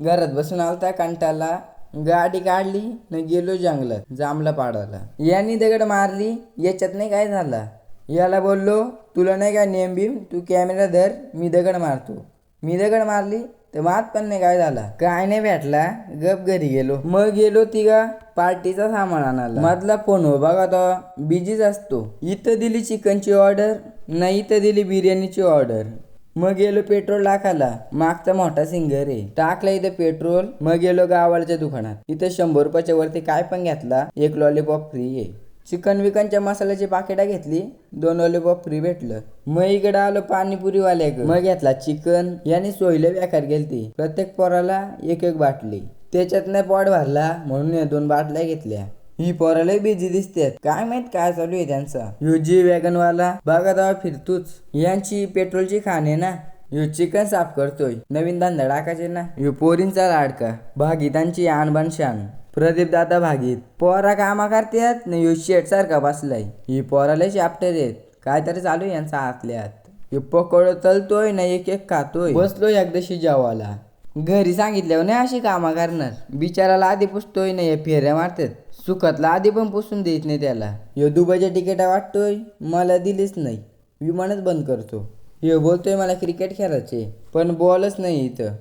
घरात बसून आलता कंटाला गाडी काढली न गेलो जंगलात जांभला पाडायला. यांनी दगड मारली याच्यात नाही काय झाला? याला बोललो तुला नाही काय नेम बीम? तू कॅमेरा धर मी दगड मारतो. मी दगड मारली तर मात पण नाही काय झाला. काय नाही भेटला गप घरी गेलो. मग गेलो तिघा पार्टीचा सामान आणायला. मधला फोन हो बघा तो बिझीच असतो. इथं दिली चिकनची ऑर्डर नाही इथं दिली बिर्याणीची ऑर्डर मग गेलो पेट्रोल टाकायला मागचा मोठा सिंगर आहे. टाकला इथं पेट्रोल मग गेलो गावाच्या दुकानात. इथं शंभर रुपयाच्या वरती काय पण घेतला एक लॉलीपॉप फ्री आहे. चिकन विकनच्या मसाल्याची पाकिटा घेतली दोन लॉलीपॉप फ्री भेटलं. मग इकडं आलो पाणीपुरीवाल्या मग घेतला चिकन याने सोयले बेकार गेलती. प्रत्येक पोराला एक एक बाटली. त्याच्यात नाही भरला म्हणून या दोन बाटल्या घेतल्या. ही पोराला बिझी दिसतात. काय माहीत काय चालू आहे त्यांचा? युजी जी वॅगनवाला बघा तेव्हा फिरतोच. यांची पेट्रोलची खाण आहे ना? ह्यो चिकन साफ करतोय. नवीन धंदा टाकायचे ना? ह्यो पोरींचा लाडका. भागीतांची आणबान शान. प्रदीप दादा भागीत. पोरा कामा करतात न ह्यो शेट सारखा बसलाय. ही पोराला शाप्टर आहेत. काय तरी चालू यांचा आतल्यात आत पकोड चलतोय ना एक एक खातोय. बसलो एकदाशी जेवायला. घरी सांगितल्यावर नाही अशी कामं करणार. बिचाराला आधी पुसतोय नाही फेऱ्या मारतात. सुखातला आधी पण पुसून देत नाही त्याला. ह्यो दुबईच्या तिकिटा वाटतोय मला दिलीच नाही. विमानच बंद करतो. ह्यो बोलतोय मला क्रिकेट खेळायचे पण बॉलच नाही इथं.